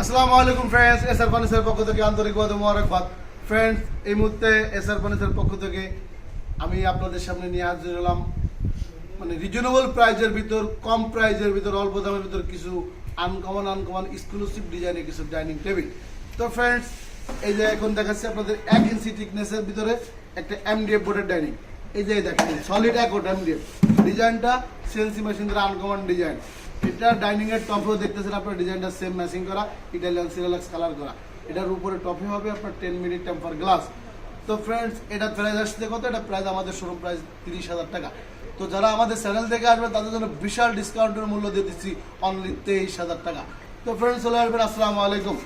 আসসালামু আলাইকুম friends SR ফার্নিচারের পক্ষ থেকে আন্তরিকভাবে মোবারকবাদ। ফ্রেন্ডস এই মুহূর্তে এসআর ফার্নিচারের পক্ষ থেকে আমি আপনাদের সামনে নিয়ে হাজির হলাম। মানে রিজনেবল প্রাইজের ভিতর, কম প্রাইজের ভিতর, অল্প দামের ভিতর কিছু আনকমন আনকমন এক্সক্লুসিভ ডিজাইনের কিছু ডাইনিং টেবিল তো ফ্রেন্ডস এই যে এখন দেখাচ্ছি আপনাদের এক ইঞ্চি থিকনেসের ভিতরে একটা এমডিএফ বোর্ডের ডাইনিং এই যে দেখেন সলিড ওট এমডিএফ ডিজাইনটা সিএনসি মেশিন দ্বারা আনকমন ডিজাইন এটা ডাইনিং এর টপেও দেখতেছেন আপনার ডিজাইনটা সেম ম্যাচিং করা ইটালিয়ান সিরালাক্স কালার করা। এটার উপরে টপে হবে আপনার টেন মিনিট টেম্পার গ্লাস তো ফ্রেন্ডস এটা প্রাইস আসছে কত? এটা প্রাইস আমাদের শোরুম প্রাইস তিরিশ হাজার টাকা। তো যারা আমাদের চ্যানেল থেকে আসবে, তাদের জন্য বিশাল ডিসকাউন্টের মূল্য দিয়ে দিচ্ছি অনলি তেইশ হাজার টাকা। তো ফ্রেন্ডস চলে আসবেন, আসসালামু আলাইকুম।